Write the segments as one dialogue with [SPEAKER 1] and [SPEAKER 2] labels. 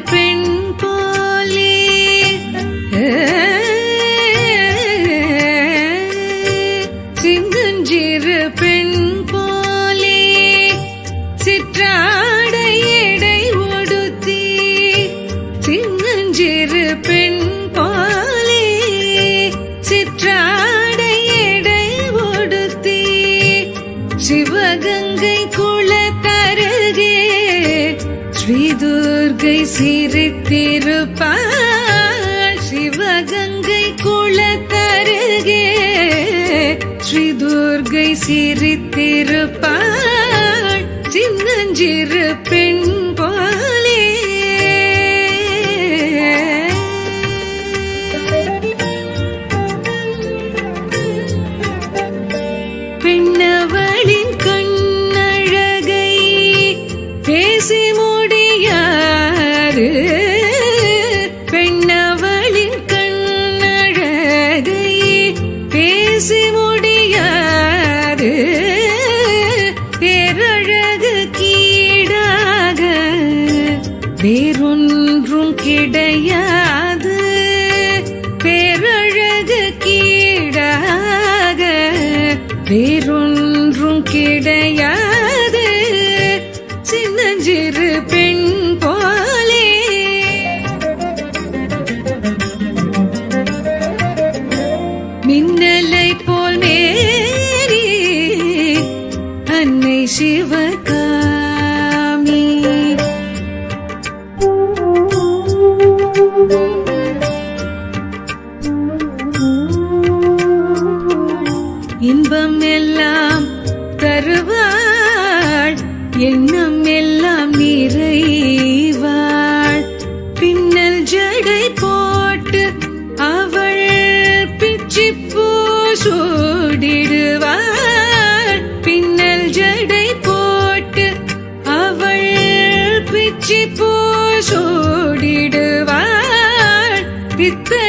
[SPEAKER 1] பெண் போலே சிங்குஞ்சிறு பெண் போலே சிற்றாடை எடை ஒடுத்தி. சிங்குஞ்சிறு பெண் போலே சிற்றாடை எடை ஒடுத்தி. சிவகங்கை குளத்தருகே. ஸ்ரீ துர்கை சிரித்திருப்பாள். சிவகங்கை குளத்தருகே ஸ்ரீ துர்கை சிரித்திருப்பாள். சின்னஞ்சிறு பெ வேறொன்றும் கிடையாது. பேரழகு கீழாக வேறொன்றும் கிடையாது. சின்னஞ்சிறு பெண் போலே. மின்னலை போல் மேரி அன்னை சிவகாமி இன்பம் எல்லாம் தருவாள் எண்ணம் எல்லாம் நிறைவாள். பின்னல் ஜடை போட்டு அவள் பிச்சி பூசோடிடுவாள். பின்னல் ஜடை போட்டு அவள் பிச்சி பூசோடிடுவாள். பித்த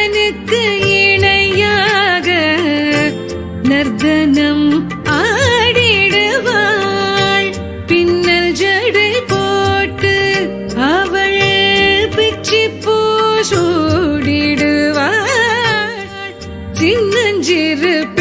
[SPEAKER 1] சின்னஞ்சிறு